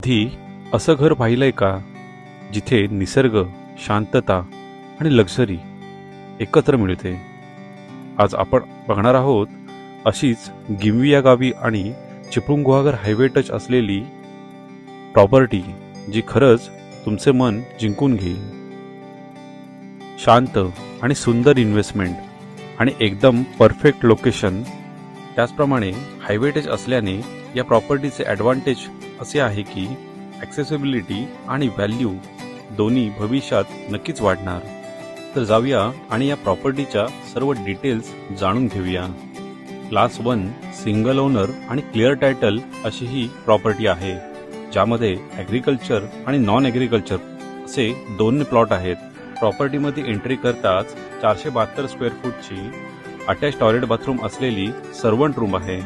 कधी असं घर पाहिलंय का? जिथे निसर्ग शांतता आणि लक्झरी एकत्र मिळते. आज आपण बघणार आहोत अशीच गिम्वी या गावी आणि चिपळूण गुहागर हायवे टच असलेली प्रॉपर्टी जी खरंच तुमचे मन जिंकून घेईल. शांत आणि सुंदर इन्व्हेस्टमेंट आणि एकदम परफेक्ट लोकेशन त्याचप्रमाणे हायवे टच असल्याने या प्रॉपर्टीचे ॲडव्हान्टेज असे आहे की ॲक्सेसिबिलिटी आणि व्हॅल्यू दोन्ही भविष्यात नक्कीच वाढणार. तर जाऊया आणि या प्रॉपर्टीच्या सर्व डिटेल्स जाणून घेऊया. क्लास वन सिंगल ओनर आणि क्लिअर टायटल अशी ही प्रॉपर्टी आहे ज्यामध्ये ॲग्रिकल्चर आणि नॉन ॲग्रिकल्चर असे दोन प्लॉट आहेत. प्रॉपर्टीमध्ये एंट्री करताच चारशे बहात्तर स्क्वेअर फूटची अटॅच टॉयलेट बाथरूम असलेली सर्वंट रूम आहे.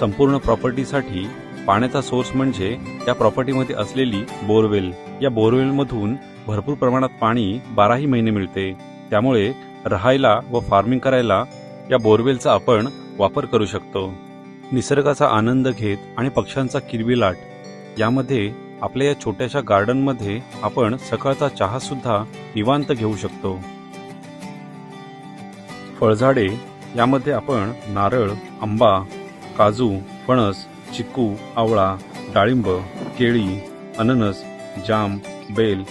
संपूर्ण प्रॉपर्टीसाठी पाण्याचा सोर्स म्हणजे त्या प्रॉपर्टीमध्ये असलेली बोरवेल. या बोरवेलमधून भरपूर प्रमाणात पाणी बाराही महिने मिळते. त्यामुळे राहायला व फार्मिंग करायला या बोरवेलचा आपण वापर करू शकतो. निसर्गाचा आनंद घेत आणि पक्ष्यांचा किरविलाट यामध्ये आपल्या या छोट्याशा गार्डनमध्ये आपण सकाळचा चहा सुद्धा निवांत घेऊ शकतो. फळझाडे यामध्ये आपण नारळ आंबा काजू फणस चिक्कू आवळा डाळिंब केळी अननस जाम बेल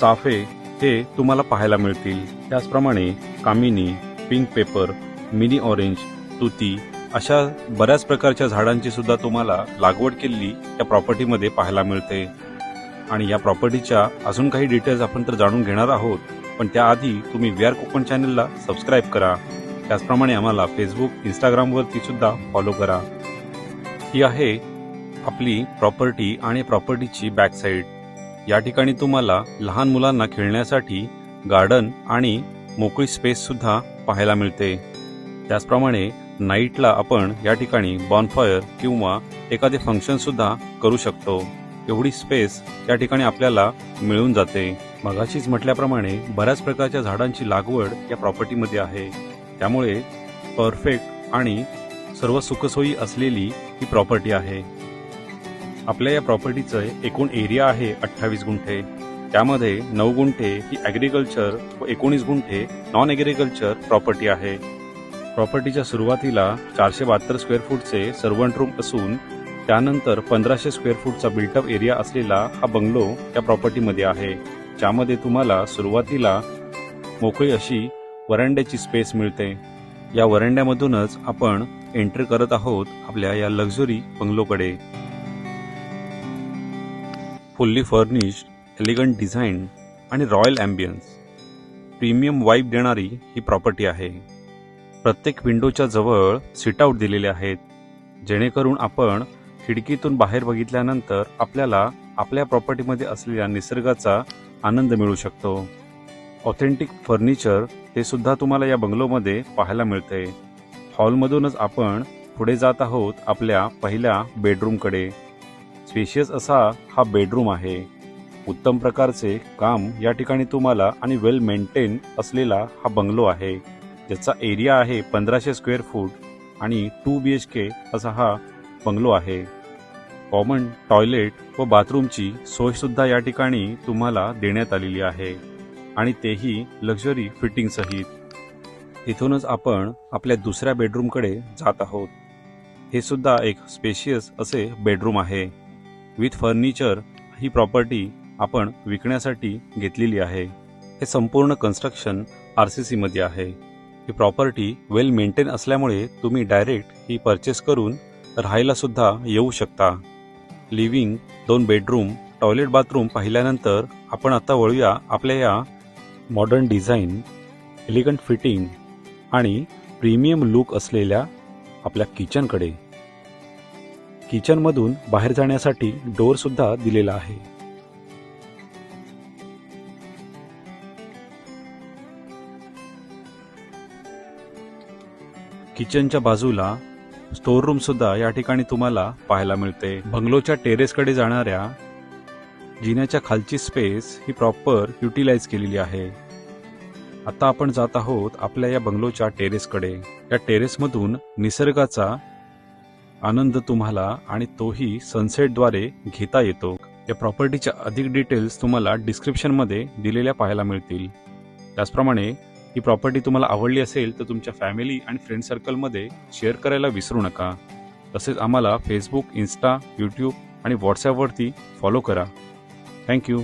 चाफे हे तुम्हाला पाहायला मिळतील. त्याचप्रमाणे कामिनी पिंक पेपर मिनी ऑरेंज तुती अशा बऱ्याच प्रकारच्या झाडांची सुद्धा तुम्हाला लागवड केलेली या प्रॉपर्टीमध्ये पाहायला मिळते. आणि या प्रॉपर्टीच्या अजून काही डिटेल्स आपण तर जाणून घेणार आहोत पण त्याआधी तुम्ही वी आर कोकण चॅनलला सबस्क्राईब करा. त्याचप्रमाणे आम्हाला फेसबुक इंस्टाग्रामवरती सुद्धा फॉलो करा. ही आहे आपली प्रॉपर्टी आणि प्रॉपर्टीची बॅक साईड या ठिकाणी तुम्हाला लहान मुलांना खेळण्यासाठी गार्डन आणि मोकळी स्पेस सुद्धा पाहायला मिळते. त्याचप्रमाणे नाईटला आपण या ठिकाणी बॉनफायर किंवा एखादे फंक्शन सुद्धा करू शकतो. एवढी स्पेस या ठिकाणी आपल्याला मिळून जाते. मगाशीच म्हटल्याप्रमाणे बऱ्याच प्रकारच्या झाडांची लागवड या प्रॉपर्टीमध्ये आहे. त्यामुळे परफेक्ट आणि सर्व सुखसोयी असलेली ही प्रॉपर्टी आहे. आपल्या या प्रॉपर्टीचं एकूण एरिया आहे अठ्ठावीस गुंठे. त्यामध्ये नऊ गुंठे ही ॲग्रिकल्चर व एकोणीस गुंठे नॉन ॲग्रिकल्चर प्रॉपर्टी आहे. प्रॉपर्टीच्या सुरुवातीला चारशे बहात्तर स्क्वेअर फूटचे सर्वंट रूम असून त्यानंतर पंधराशे स्क्वेअर फूटचा बिल्टअप एरिया असलेला हा बंगलो या प्रॉपर्टीमध्ये आहे. ज्यामध्ये तुम्हाला सुरुवातीला मोकळी अशी वरांड्याची स्पेस मिळते. या वरांड्यामधूनच आपण एंट्री करत आहोत आपल्या या लक्झरी बंगलोकडे. फुल्ली फर्निश्ड एलिगंट डिझाईन आणि रॉयल ॲम्बियन्स प्रीमियम वाईब देणारी ही प्रॉपर्टी आहे. प्रत्येक विंडोच्या जवळ सिटआउट दिलेले आहेत. जेणेकरून आपण खिडकीतून बाहेर बघितल्यानंतर आपल्याला आपल्या प्रॉपर्टीमध्ये असलेल्या निसर्गाचा आनंद मिळू शकतो. ऑथेंटिक फर्निचर हे सुद्धा तुम्हाला या बंगलोमध्ये पाहायला मिळते हॉलमधूनच आपण पुढे जात आहोत आपल्या पहिल्या बेडरूमकडे. स्पेशियस असा हा बेडरूम आहे. उत्तम प्रकारचे काम या ठिकाणी तुम्हाला आणि वेल मेंटेन असलेला हा बंगलो आहे ज्याचा एरिया आहे पंधराशे स्क्वेअर फूट आणि टू बी एच के असा हा बंगलो आहे. कॉमन टॉयलेट व बाथरूमची सोयसुद्धा या ठिकाणी तुम्हाला देण्यात आलेली आहे आणि तेही लक्झरी फिटिंगसहित इथूनच आपण आपल्या दुसऱ्या बेडरूमकडे जात आहोत. हे सुद्धा एक स्पेशियस असे बेडरूम आहे. विथ फर्निचर ही प्रॉपर्टी आपण विकण्यासाठी घेतलेली आहे. हे संपूर्ण कन्स्ट्रक्शन आर सी सीमध्ये आहे. ही प्रॉपर्टी वेल मेंटेन असल्यामुळे तुम्ही डायरेक्ट ही परचेस करून राहायला सुद्धा येऊ शकता. लिव्हिंग दोन बेडरूम टॉयलेट बाथरूम पाहिल्यानंतर आपण आता वळूया आपल्या या मॉडर्न डिझाईन एलिगंट फिटिंग आणि प्रीमियम लुक असलेल्या आपल्या किचनकडे. किचनमधून बाहेर जाण्यासाठी डोर सुद्धा दिलेला आहे. किचनच्या बाजूला स्टोर रूम सुद्धा या ठिकाणी तुम्हाला पाहायला मिळते. बंगलोच्या टेरेसकडे जाणाऱ्या जिन्याच्या खालची स्पेस ही प्रॉपर युटिलाइज केलेली आहे. आता आपण जात आहोत आपल्या या बंगलोच्या टेरेसकडे. या टेरेसमधून निसर्गाचा आनंद तुम्हाला आणि तोही सनसेटद्वारे घेता येतो. या प्रॉपर्टीच्या अधिक डिटेल्स तुम्हाला डिस्क्रिप्शनमध्ये दिलेल्या पाहायला मिळतील. त्याचप्रमाणे ही प्रॉपर्टी तुम्हाला आवडली असेल तर तुमच्या फॅमिली आणि फ्रेंड सर्कलमध्ये शेअर करायला विसरू नका. तसेच आम्हाला फेसबुक इन्स्टा यूट्यूब आणि व्हॉट्सॲपवरती फॉलो करा. थँक्यू.